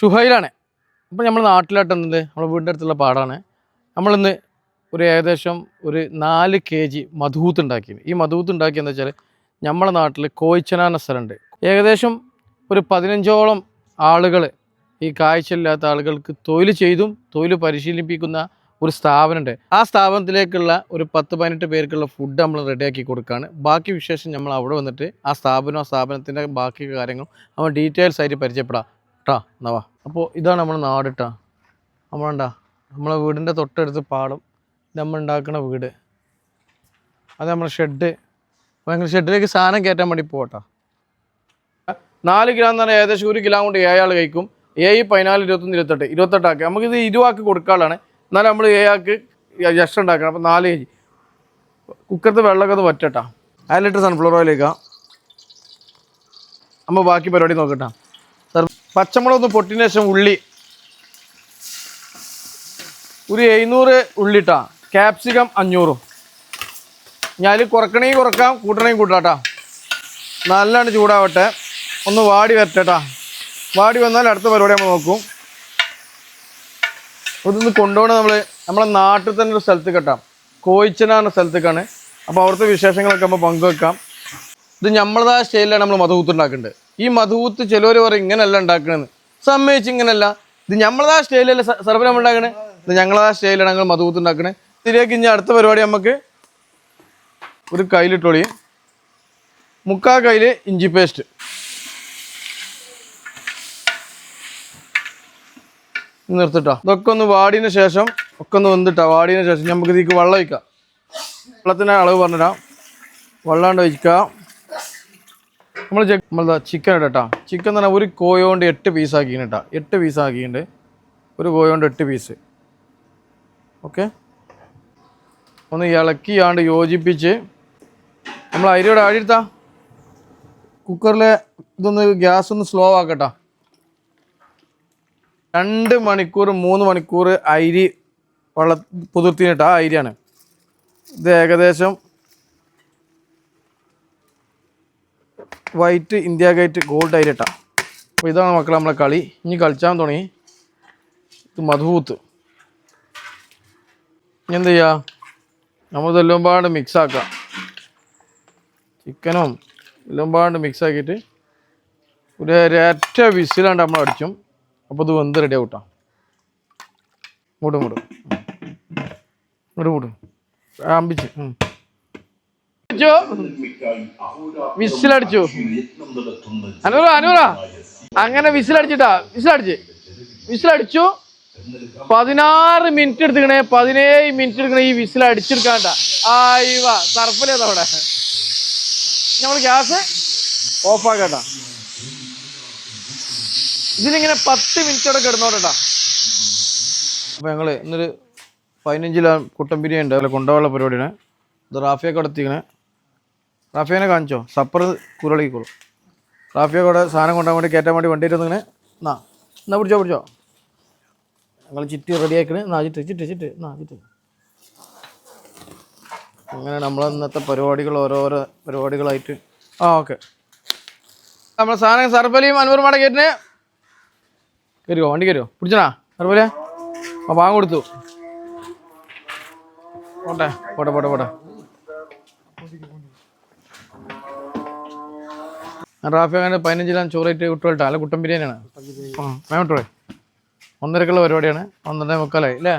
ഷുഹൈലാണ്. ഇപ്പം നമ്മൾ നാട്ടിലാട്ടെന്നത് നമ്മുടെ വീടിന്റെ അടുത്തുള്ള പാടാണ്. നമ്മളിന്ന് ഒരു ഏകദേശം ഒരു നാല് കെ ജി മധൂത്ത് ഉണ്ടാക്കി ഈ മധൂത്ത് ഉണ്ടാക്കിയെന്ന് വെച്ചാൽ നമ്മളെ നാട്ടിൽ കോയിച്ചന എന്ന സ്ഥലമുണ്ട്. ഏകദേശം ഒരു പതിനഞ്ചോളം ആളുകൾ ഈ കാഴ്ചയില്ലാത്ത ആളുകൾക്ക് തൊഴിൽ ചെയ്തും തൊഴിൽ പരിശീലിപ്പിക്കുന്ന ഒരു സ്ഥാപനമുണ്ട്. ആ സ്ഥാപനത്തിലേക്കുള്ള ഒരു പത്ത് പതിനെട്ട് പേർക്കുള്ള ഫുഡ് നമ്മൾ റെഡിയാക്കി കൊടുക്കുകയാണ് ബാക്കി വിശേഷം നമ്മൾ അവിടെ വന്നിട്ട് ആ സ്ഥാപനം ആ സ്ഥാപനത്തിന്റെ ബാക്കി കാര്യങ്ങളും നമ്മൾ ഡീറ്റെയിൽസ് ആയിട്ട് പരിചയപ്പെടാം. കേട്ടോ നവാ അപ്പോൾ ഇതാണ് നമ്മുടെ നാട് കേട്ടോ നമ്മളുണ്ടാ നമ്മളെ വീടിന്റെ തൊട്ടടുത്ത് പാടം. നമ്മൾ ഉണ്ടാക്കുന്ന വീട്. അത് നമ്മുടെ ഷെഡ്. അപ്പോൾ ഞങ്ങൾ ഷെഡിലേക്ക് സാധനം കയറ്റാൻ വേണ്ടി പോകട്ടോ നാല് കിലോ എന്ന് പറഞ്ഞാൽ ഏകദേശം ഒരു കിലോ കൊണ്ട് ഏഴാൾ കഴിക്കും. ഏഴ് പതിനാല് ഇരുപത്തൊന്ന് ഇരുപത്തെട്ട്. ഇരുപത്തെട്ടാക്കി. നമുക്കിത് ഇരുവാക്ക് കൊടുക്കാളാണ് എന്നാലും നമ്മൾ ഏഴാക്ക് ജസ്റ്റ് ഉണ്ടാക്കണം. അപ്പോൾ നാല് കെ ജി. കുക്കറത്ത് വെള്ളമൊക്കെ ഒന്ന് വറ്റട്ടാ. അര ലിറ്റർ സൺഫ്ലവർ ഓയിലേക്കാം നമ്മൾ ബാക്കി പരിപാടി നോക്കട്ടാ. പച്ചമുളക് ഒന്ന് പൊട്ടിന് ശേഷം ഉള്ളി. ഒരു എഴുന്നൂറ് ഉള്ളിട്ടാ ക്യാപ്സിക്കം അഞ്ഞൂറും. ഞാൻ അതിൽ കുറക്കണമെങ്കിൽ കുറക്കാം കൂട്ടണമെങ്കിൽ കൂട്ടാട്ടാ. നല്ലോണം ചൂടാവട്ടെ. ഒന്ന് വാടി വരട്ടെട്ടാ. വാടി വന്നാൽ അടുത്ത പരിപാടി നമ്മൾ നോക്കും. ഇതൊന്ന് കൊണ്ടുപോകണം നമ്മൾ നമ്മളെ നാട്ടിൽ തന്നെ ഒരു സ്ഥലത്ത് കെട്ടാം. കോയിച്ചന സ്ഥലത്തേക്കാണ്. അപ്പോൾ അവിടുത്തെ വിശേഷങ്ങളൊക്കെ നമ്മൾ പങ്കുവെക്കാം. ഇത് നമ്മളതായ സ്റ്റൈലിലാണ് നമ്മൾ മധുകൂത്തുണ്ടാക്കേണ്ടത് ഈ മധുകൂത്ത് ചിലവർ പറയും ഇങ്ങനെയല്ല ഉണ്ടാക്കണെന്ന്. സമ്മതിച്ച് ഇങ്ങനെയല്ല ഇത് ഞമ്മളതാ സ്റ്റൈലല്ല സർവ നമ്മൾ ഉണ്ടാക്കണേ? ഇത് ഞങ്ങളാ സ്റ്റൈലാണ് ഞങ്ങൾ മധുകൂത്ത് ഉണ്ടാക്കണേ. ഇതിലേക്ക് ഇനി അടുത്ത പരിപാടി നമുക്ക് ഒരു കയ്യിലിട്ടോളി. മുക്കാ കയ്യിൽ ഇഞ്ചി പേസ്റ്റ്. നിർത്തിട്ടോ. ഇതൊക്കെ ഒന്ന് വാടിയതിന് ശേഷം ഒക്കെ ഒന്ന് വെന്തിട്ടാ. വാടിയതിന് ശേഷം നമുക്ക് ഇതിലേക്ക് വെള്ളം ഒഴിക്കാം. വെള്ളത്തിന്റെ അളവ് പറഞ്ഞിടാം. വെള്ളാണ്ട് ഒഴിക്കുക നമ്മൾ നമ്മൾ ചിക്കൻ ഇടട്ടാ. ചിക്കൻ പറഞ്ഞാൽ ഒരു കോയ കൊണ്ട് എട്ട് പീസ് ആക്കിയിട്ട് കേട്ടോ എട്ട് പീസ് ആക്കിയിട്ടുണ്ട്. ഒരു കോയ കൊണ്ട് എട്ട് പീസ് ഓക്കെ ഒന്ന് ഇളക്കിയാണ്ട് യോജിപ്പിച്ച് നമ്മൾ അരിയോടെ ആഴിയിട്ടാ കുക്കറിലെ ഇതൊന്ന് ഗ്യാസ് ഒന്ന് സ്ലോ ആക്കട്ടാ. രണ്ട് മണിക്കൂർ മൂന്ന് മണിക്കൂർ അരി വെള്ള പുതിർത്തിനിട്ട് അരിയാണ്. ഇത് ഏകദേശം വൈറ്റ് ഇന്ത്യ ഗേറ്റ് ഗോൾഡ് ഇട്ടാ അപ്പോൾ ഇതാണ് മക്കളെ നമ്മളെ കളി. ഇനി കളിച്ചാൻ തുടങ്ങി. ഇത് മധുവൂത്ത്. ഇനി എന്ത് ചെയ്യുക നമ്മളിതെല്ലാം മിക്സ് ആക്കാം. ചിക്കനും എല്ലാം മിക്സ് ആക്കിയിട്ട് ഒരു ഒരൊറ്റ വിസിലാണ്ട് നമ്മൾ അടിച്ചും അപ്പോൾ ഇത് വെന്ത് റെഡി ആവട്ടാ. മൂട് മൂട് മൂട് മൂട് ആമ്പിച്ച് വിസിലടിച്ചു. അനൂറ അനൂറ. അങ്ങനെ വിസിലടിച്ചിട്ടാ വിസിലടിച്ച്. വിസിലടിച്ചു. പതിനാറ് മിനിറ്റ് എടുത്തിക്കണേ പതിനേഴ് മിനിറ്റ് എടുക്കണേ ഈ വിസിൽ അടിച്ചെടുക്കാണ്ട ആയിവ സർഫലേതാ അവിടെ? നമ്മൾ ഗ്യാസ് ഓഫാക്കട്ടാ. ഇതിലിങ്ങനെ പത്ത് മിനിറ്റോടെ കിടന്നോട്ടാ അപ്പോൾ ഞങ്ങൾ ഇന്നൊരു പതിനഞ്ചിലാ കുട്ടൻ ബിരിയാണി ഉണ്ട് അതിൽ കൊണ്ടുപോകാനുള്ള പരിപാടിയാണ്. ഇത് റാഫിയൊക്കെ എടുത്തിങ്ങനെ റാഫിയനെ കാണിച്ചോ. സപ്പർ കുരളിക്കോളൂ റാഫിയ കൂടെ സാധനം കൊണ്ടാൻ വേണ്ടി കയറ്റാൻ വേണ്ടി വണ്ടിയിട്ട് ഇങ്ങനെ എന്നാ എന്നാ പിടിച്ചോ പിടിച്ചോ. ഞങ്ങൾ ചിറ്റി റെഡി ആക്കണേ. നാ ചിറ്റ് ചിറ്റ് ചിറ്റ് നാ ചിറ്റ് അങ്ങനെ നമ്മൾ ഇന്നത്തെ പരിപാടികൾ ഓരോരോ പരിപാടികളായിട്ട്. ആ ഓക്കെ. നമ്മളെ സാധനം സർബലിയും അൻവറും അവിടെ കയറ്റിന് കയറിയോ വണ്ടി കയറിയോ പിടിച്ചണാ സർബലിയ ആ വാങ്ങ കൊടുത്തു. പോട്ടെ പോട്ടെ പോട്ടെ പോട്ടെ. റാഫി അങ്ങനെ പതിനഞ്ചിലാം ചോറേറ്റ് കുട്ടികളുടെ അല്ല കുട്ടൻ ബിരിയാണിയാണ്. വിട്ടോളെ ഒന്നരക്കുള്ള പരിപാടിയാണ്. ഒന്നര മുക്കാലായി അല്ലേ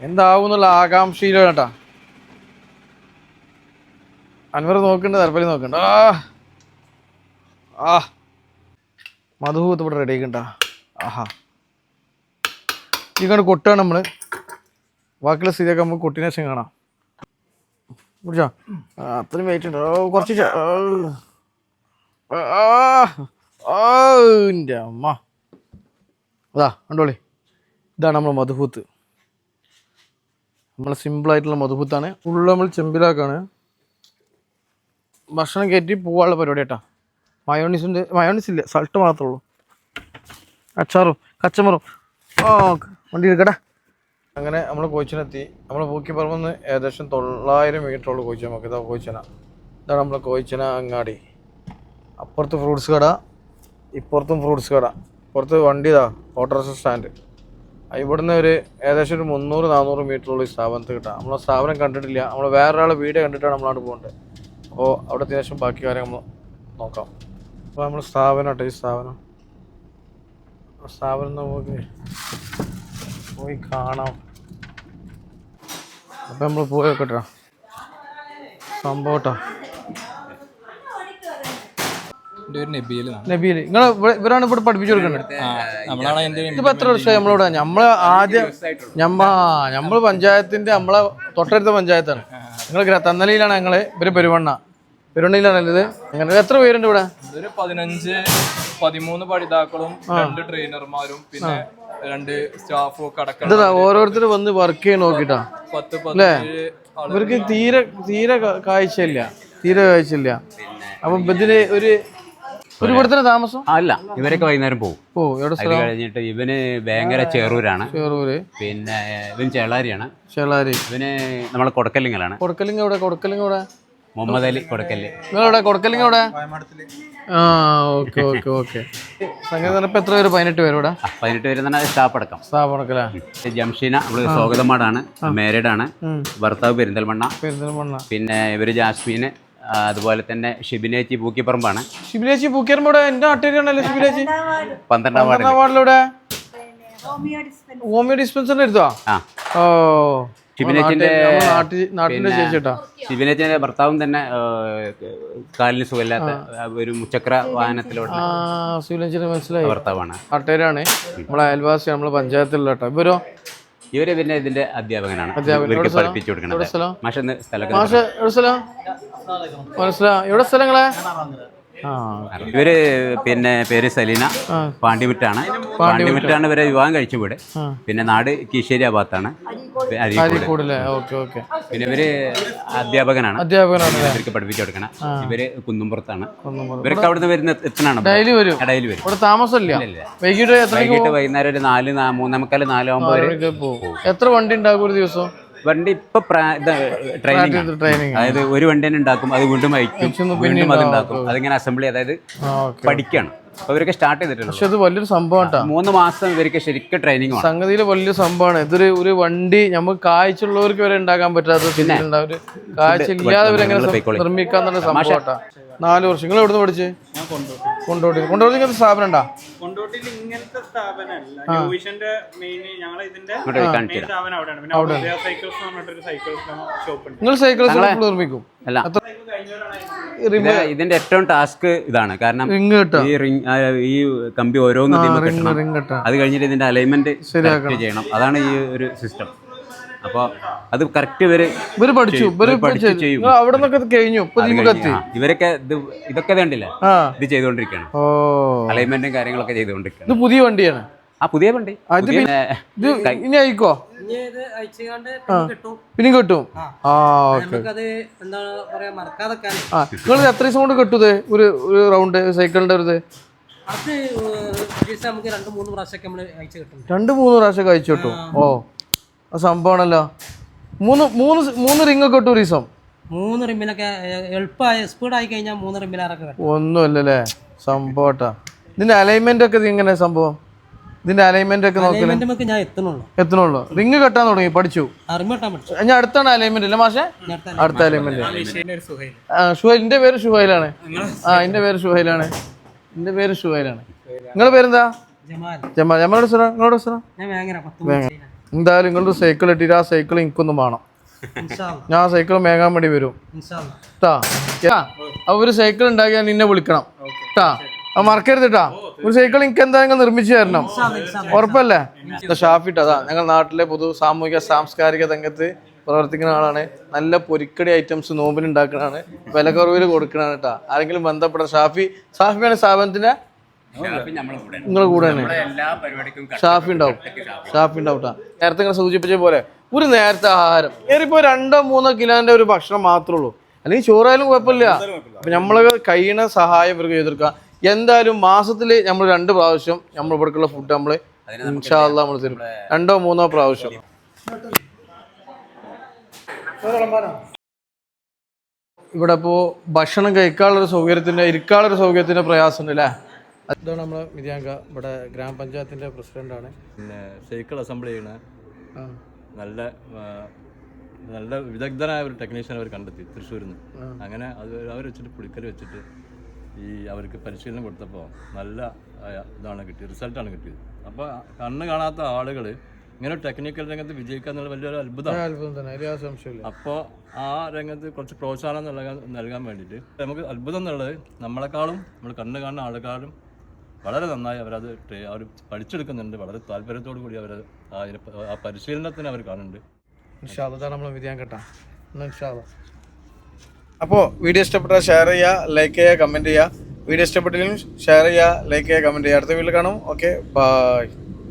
എന്താവും എന്നുള്ള ആകാംക്ഷയിലാണ് കേട്ടാ. അൻവർ നോക്കണ്ട തർപ്പലി നോക്കണ്ട. ആ ആ. മധുഭൂത്ത് ഇവിടെ റെഡി ആക്കണ്ട ആഹാ. ഇങ്ങോട്ട് കൊട്ടാണ് നമ്മൾ ബാക്കിയുള്ള സ്ഥിതിയൊക്കെ നമുക്ക് കൊട്ടിന് ശേഷം കാണാം. കുടിച്ചോ? അത്രയും വെയിറ്റ് ഉണ്ട്. കുറച്ച് എന്റെ അമ്മ. അതാ കണ്ടോളി. ഇതാണ് നമ്മൾ മധുഭൂത്ത് നമ്മളെ സിമ്പിളായിട്ടുള്ള മധുഭൂത്താണ് ഉള്ള നമ്മൾ ചെമ്പിലാക്കാണ്. ഭക്ഷണം കയറ്റി പോവാനുള്ള പരിപാടി കേട്ടാ. മയോണീസിന്റെ മയോണീസ് ഇല്ല. സൾട്ട് മാത്രമേ ഉള്ളൂ. അച്ചാറും കച്ചമറും. ഓ വണ്ടി എടുക്കട്ടെ. അങ്ങനെ നമ്മൾ കോച്ചിനെത്തി നമ്മൾ പൂക്കിപ്പറമ്പിൽ നിന്ന് ഏകദേശം തൊള്ളായിരം മീറ്ററുള്ളൂ കോയിച്ച നമുക്ക്. ഇതാ കോയിച്ചന. ഇതാണ് നമ്മളെ കോയിച്ചന അങ്ങാടി. അപ്പുറത്ത് ഫ്രൂട്ട്സ് കട ഇപ്പുറത്തും ഫ്രൂട്ട്സ് കട. പുറത്ത് വണ്ടി ഇതാ ഓട്ടോറിക്ഷ സ്റ്റാൻഡ് ഇവിടുന്ന് ഒരു ഏകദേശം ഒരു മുന്നൂറ് നാനൂറ് മീറ്ററുള്ള ഈ സ്ഥാപനത്തിൽ കിട്ടാം. നമ്മളെ സ്ഥാപനം കണ്ടിട്ടില്ല. നമ്മൾ വേറൊരാളെ വീട് കണ്ടിട്ടാണ് നമ്മളാണ് പോകേണ്ടത് അപ്പോൾ അവിടെ ശേഷം ബാക്കി കാര്യം നമ്മൾ നോക്കാം. അപ്പോൾ നമ്മൾ സ്ഥാപനം കേട്ടോ ഈ സ്ഥാപനം. സ്ഥാപനം നമുക്ക് പോയി കാണാം. അപ്പം നമ്മൾ പോയി നോക്കട്ടോ. സംഭവം കേട്ടോ നബീൽ നിങ്ങൾ ഇവരാണ് ഇവിടെ പഠിപ്പിച്ചു കൊടുക്കുന്നത് ഇതിപ്പോ എത്ര വർഷമായി നമ്മളിവിടെ നമ്മൾ ആദ്യം ഞമ്മ നമ്മൾ പഞ്ചായത്തിന്റെ നമ്മളെ തൊട്ടടുത്ത പഞ്ചായത്താണ്. നിങ്ങൾ തന്നലയിലാണ് ഞങ്ങൾ ഇവർ പെരുവണ്ണ. പെരുവണ്ണയിലാണല്ലത് ഇത് അങ്ങനെ എത്ര പേരുണ്ട് ഇവിടെ? പതിനഞ്ച് പതിമൂന്ന് പഠിതാക്കളും രണ്ട് ട്രെയിനർമാരും പിന്നെ രണ്ട് സ്റ്റാഫും ഒക്കെ അടക്കം ഓരോരുത്തർ വന്ന് വർക്ക് ചെയ്യാൻ നോക്കിട്ടാ. അല്ലേ ഇവർക്ക് തീരെ തീരെ കാഴ്ചയില്ല. തീരെ കാഴ്ചയില്ല. അപ്പൊ ഇതിന് ഒരു ഒരു ഇവിടുത്തെ താമസം? അല്ല. ഇവരൊക്കെ വൈകുന്നേരം പോകും. ഓ എവിടെ അത് സ്ഥലം കഴിഞ്ഞിട്ട് ഇവന് ഭയങ്കര ചേറൂരാണ്. ചെറൂര്. പിന്നെ ഇവൻ ചേളാരിയാണ്. ചേളാരി. ഇവന് നമ്മളെ കൊടക്കല്ലിങ്ങളാണ്. കൊടക്കലിങ് എവിടെ? കൊടക്കലിങ് എവിടെ? മുഹമ്മദ് അലി കൊടക്കല്ല്. നിങ്ങളെവിടെ? കൊടക്കലിങ് എവിടെ? ആ ഓക്കെ ഓക്കെ ഓക്കെ. സംഗതി പറഞ്ഞപ്പോ എത്ര പേര്? പതിനെട്ട് പേര് ഇവിടെ? ആ, പതിനെട്ട് പേര് തന്നെ സ്റ്റാഫ് അടക്കം. സ്ഥാപനക്കല്ലേ ജംഷീന നമ്മൾ സ്വാഗതമാടാണ് മാരീഡ് ആണ് ഭർത്താവ് പെരിന്തൽമണ്ണ. പെരിന്തൽമണ്ണ. പിന്നെ ഇവർ ജാസ്മീന് അതുപോലെ തന്നെ ഷിബിനേച്ചി പൂക്കിപ്പറമ്പാണ് ഷിബിനേച്ചി പൂക്കേറുമ്പോ ഇവിടെ എന്റെ നാട്ടുകാരാണല്ലോ ഷിബിനേച്ചി പന്ത്രണ്ടാം വാർഡ്. പന്ത്രണ്ടാം വാർഡിലൂടെ ഹോമിയോ ഡിസ്പെൻസറിന്റെ എടുത്തോ ആ. ഓ. ഷിബിനേച്ചിന്റെ ചേച്ചിട്ടാ ഷിബിനേച്ചിന്റെ ഭർത്താവും തന്നെ കാലിന് സുഖമില്ലാത്ത ഒരു മുച്ചക്ര വാഹനത്തിലോട്ട് ആ മനസ്സിലായി. ഭർത്താവാണ്. നാട്ടുകാരാണ്. നമ്മളെ അയൽവാസി നമ്മളെ പഞ്ചായത്തിലുള്ള കേട്ടോ. ഇവരോ? ഇവർ പിന്നെ ഇതിന്റെ അധ്യാപകനാണ്. അധ്യാപകൻ. ഇവർക്ക് എവിടെ സ്ഥലം? പഠിപ്പിച്ചു എവിടെ കൊടുക്കണത് സ്ഥലം? മാഷ് ഇന്ന് സ്ഥലമൊക്കെ മാഷ എവിടെ സ്ഥലം? മനസ്സിലാ എവിടെ സ്ഥലങ്ങളെ? ആ. ഇവർ പിന്നെ പേര് സലീന. പാണ്ടിമിട്ടാണ്. പാണ്ടിമിട്ടാണ് ഇവരെ വിവാഹം കഴിച്ചു വീട് പിന്നെ നാട് കീശ്ശേരി ആ ഭാഗത്താണ് അരീക്കോട് കൂടല്ലേ ഓക്കെ ഓക്കെ. പിന്നെ ഇവർ അധ്യാപകനാണ്. അധ്യാപകനാണ് ഇവർക്ക് പഠിപ്പിച്ചു കൊടുക്കണം. ഇവർ കുന്നുംപുറത്താണ്. കുന്നുംപുറത്ത്. ഇവർക്ക് അവിടുന്ന് വരുന്ന എത്തനാണ് ഡെയിലി വരും. ഇടയിൽ വരും. ഇവിടെ താമസമില്ല. വൈകിട്ട് വൈകുന്നേരം ഒരു നാല് മൂന്നേമുക്കാൽ നാലാകുമ്പോൾ വരെ എത്ര വണ്ടി ഉണ്ടാകും ഒരു ദിവസം? വണ്ടി ഇപ്പൊ ട്രെയിനിങ് അതായത് ഒരു വണ്ടി തന്നെ ഉണ്ടാക്കും അത് വീണ്ടും അയക്കും വീണ്ടും അത് ഉണ്ടാക്കും. അതിങ്ങനെ അസംബ്ലി അതായത് പഠിക്കാണ്. ഇവരൊക്കെ സ്റ്റാർട്ട് ചെയ്തിട്ടുള്ളൂ. പക്ഷെ ഇത് വലിയൊരു സംഭവം മൂന്ന് മാസം ഇവർക്ക് ശരിക്കും ട്രെയിനിങ് സംഗതിയിൽ വലിയ സംഭവമാണ്. ഇതൊരു ഒരു വണ്ടി നമുക്ക് കാഴ്ചയുള്ളവർക്ക് വരെ ഉണ്ടാക്കാൻ പറ്റാത്ത കാഴ്ച ഇല്ലാതെ ഇവരെങ്ങനെ. സംഭവം നാല് വർഷം. നിങ്ങൾ എവിടുന്ന് പഠിച്ച്? കൊണ്ടോട്ടി. കൊണ്ടോട്ടി. ഇങ്ങനത്തെ സ്ഥാപനം ഉണ്ടാ? കൊണ്ടോട്ടിയിൽ ഇങ്ങനത്തെ സ്ഥാപനമല്ല. സൈക്കിൾസ് നിങ്ങൾ സൈക്കിൾ നിർമ്മിക്കും. അല്ല. ഇത് ഇതിന്റെ ഏറ്റവും ടാസ്ക് ഇതാണ്. കാരണം ഈ റിംഗ് ഈ കമ്പി ഓരോന്ന് അത് കഴിഞ്ഞിട്ട് ഇതിന്റെ അലൈൻമെന്റ് ചെയ്യണം. അതാണ് ഈ ഒരു സിസ്റ്റം അപ്പോൾ അത് കറക്റ്റ് ഇവർ ഇവർ പഠിച്ചു ഇവർ പഠിച്ചു. ചെയ്യും. നിങ്ങൾ അവിടെ നിന്നൊക്കെ കഴിഞ്ഞു. ഇവരൊക്കെ ഇത് ഇതൊക്കെ കണ്ടില്ല? ഇത് ചെയ്തുകൊണ്ടിരിക്കുകയാണ്. ഓ. അലൈൻമെന്റും കാര്യങ്ങളൊക്കെ ചെയ്തുകൊണ്ടിരിക്കുകയാണ്. ഇത് പുതിയ വണ്ടിയാണ്. ആ പുതിയ വണ്ടി. ഇനി അയക്കോ പിന്നെ കിട്ടും. പിന്നെ ആ. ഓക്കെ. നമുക്കത് എന്താണ് പറയാ മറക്കാതെക്കാൻ ആ നിങ്ങൾ എത്ര ദിവസം കൊണ്ട് കിട്ടൂത് ഒരു ഒരു റൗണ്ട് സൈക്കിളിന്റെ ഒരു അത് നമുക്ക് രണ്ട് മൂന്ന് പ്രാവശ്യമൊക്കെ നമ്മൾ അയച്ചു കിട്ടും. രണ്ട് മൂന്ന് പ്രാവശ്യം കഴിച്ചു കിട്ടും. ഓ ആ സംഭവമാണല്ലോ. മൂന്ന് മൂന്ന് മൂന്ന് റിംഗ് ഒക്കെ കിട്ടും ദിവസം മൂന്ന് റിമ്മിലൊക്കെ എളുപ്പമായ സ്പീഡായി കഴിഞ്ഞാൽ മൂന്ന് റിമ്മിലാറൊക്കെ കിട്ടും ഒന്നുമില്ലല്ലേ? സംഭവട്ടാ ഇതിന്റെ അലൈൻമെന്റ് ഒക്കെ ഇങ്ങനെ സംഭവം? ഇതിന്റെ അലൈൻമെന്റ് ഒക്കെ നോക്കി ഞാൻ എത്തണുള്ളൂ. എത്തണുള്ളൂ. റിങ് കെട്ടാൻ തുടങ്ങി പഠിച്ചു. ഞാൻ അടുത്താണ് അലൈൻമെന്റ് അല്ലേ മാഷെ? അടുത്ത അടുത്ത അലൈൻമെന്റ് എന്റെ പേര് ഷുഹൈലാണ് ആ എന്റെ പേര് ഷുഹൈലാണ് എന്റെ പേര് ഷുഹൈലാണ്. നിങ്ങളുടെ പേരെന്താ? ജമാൽ. ജമാൽ. ജമാലുടെ സ്ഥലം നിങ്ങളുടെ സ്ഥലം എന്തായാലും നിങ്ങളുടെ സൈക്കിൾ ഇട്ടിട്ട് ആ സൈക്കിൾ എനിക്കൊന്നും വേണം. ഇൻഷാ അല്ലാഹ് ഞാൻ സൈക്കിൾ മേങ്ങാൻ വേണ്ടി വരും. ഇൻഷാ അല്ലാഹ് ട്ടാ അപ്പൊ ഒരു സൈക്കിൾ ഉണ്ടാക്കിയാൽ നിന്നെ വിളിക്കണം. ട്ടാ. അത് മറക്കരുത് ട്ടാ. ഒരു സൈക്കിൾ എനിക്ക് എന്തായാലും നിർമ്മിച്ചു തരണം. ഉറപ്പല്ലേ? ഷാഫിട്ട് അതാ. ഞങ്ങൾ നാട്ടിലെ പൊതു സാമൂഹിക സാംസ്കാരിക രംഗത്ത് പ്രവർത്തിക്കുന്ന ആളാണ്. നല്ല പൊരിക്കടി ഐറ്റംസ് നോമ്പിന് ഉണ്ടാക്കുന്നതാണ് വില കുറവിൽ കൊടുക്കണാണ് കേട്ടോ ആരെങ്കിലും ബന്ധപ്പെട്ട ഷാഫി ഷാഫിയാണ് സ്ഥാപനത്തിന്റെ നമ്മളെ കൂടെ ഷാഫി ഉണ്ടാവും. ഷാഫി. ഉണ്ടാവും കേട്ടോ നേരത്തെ ഇങ്ങനെ സൂചിപ്പിച്ച പോലെ ഒരു നേരത്തെ ആഹാരം. ഏറിപ്പോ രണ്ടോ മൂന്നോ കിലോന്റെ ഒരു ഭക്ഷണം മാത്രമേ ഉള്ളൂ. അല്ലെങ്കിൽ ചോറായാലും കുഴപ്പമില്ല. അപ്പൊ നമ്മളൊക്കെ കഴിയണ സഹായം ഇവർക്ക് ചെയ്തെടുക്കുക. എന്തായാലും മാസത്തിൽ നമ്മൾ രണ്ട് പ്രാവശ്യം നമ്മൾ ഇവിടേക്കുള്ള ഫുഡ് നമ്മൾ ഇൻഷാല്ല നമ്മൾ തരും. രണ്ടോ മൂന്നോ പ്രാവശ്യം. ഇവിടെ ഇപ്പോ ഭക്ഷണം കഴിക്കാനുള്ളൊരു സൗകര്യത്തിന്റെ ഇരിക്കാനുള്ളൊരു സൗകര്യത്തിന്റെ പ്രയാസം അല്ലേ? ഇതാണ് നമ്മളെ മിതിയാങ്ക ഇവിടെ ഗ്രാമപഞ്ചായത്തിന്റെ പ്രസിഡന്റാണ്. പിന്നെ സൈക്കിൾ അസംബിൾ ചെയ്യണ നല്ല നല്ല വിദഗ്ധനായ ഒരു ടെക്നീഷ്യൻ അവർ കണ്ടെത്തി തൃശ്ശൂരിൽ നിന്ന് അങ്ങനെ അത് അവർ വെച്ചിട്ട് പുളിക്കൽ വെച്ചിട്ട് ഈ അവർക്ക് പരിശീലനം കൊടുത്തപ്പോൾ നല്ല ഇതാണ് കിട്ടിയത് റിസൾട്ടാണ് കിട്ടിയത്. അപ്പോൾ കണ്ണ് കാണാത്ത ആളുകൾ ഇങ്ങനെ ടെക്നിക്കൽ രംഗത്ത് വിജയിക്കുക എന്നുള്ള വലിയൊരു അത്ഭുതമാണ്. അത്ഭുതം തന്നെ അതിൽ ആ സംശയമില്ല അപ്പോൾ ആ രംഗത്ത് കുറച്ച് പ്രോത്സാഹനം നൽകാൻ നൽകാൻ വേണ്ടിയിട്ട് നമുക്ക് അത്ഭുതം എന്നുള്ളത് നമ്മളെക്കാളും നമ്മൾ കണ്ണു കാണുന്ന ആൾക്കാരും വളരെ നന്നായി അവരത് ട്രേ- അവർ പഠിച്ചെടുക്കുന്നുണ്ട്. വളരെ താല്പര്യത്തോടു കൂടി അവർ ആ പരിശീലനത്തിന് അവർ കാണുന്നുണ്ട്. ഇൻഷാല്ല ഇതാണ് നമ്മളെ മിതിയാൻ കേട്ടാ. എന്നാ ഇൻഷാല്ല. അപ്പോൾ വീഡിയോ ഇഷ്ടപ്പെട്ടാൽ ഷെയർ ചെയ്യുക ലൈക്ക് ചെയ്യുക കമന്റ് ചെയ്യുക വീഡിയോ ഇഷ്ടപ്പെട്ടില്ലെങ്കിലും ഷെയർ ചെയ്യുക ലൈക്ക് ചെയ്യുക കമന്റ് ചെയ്യുക അടുത്ത വീട്ടിൽ കാണും. Okay bye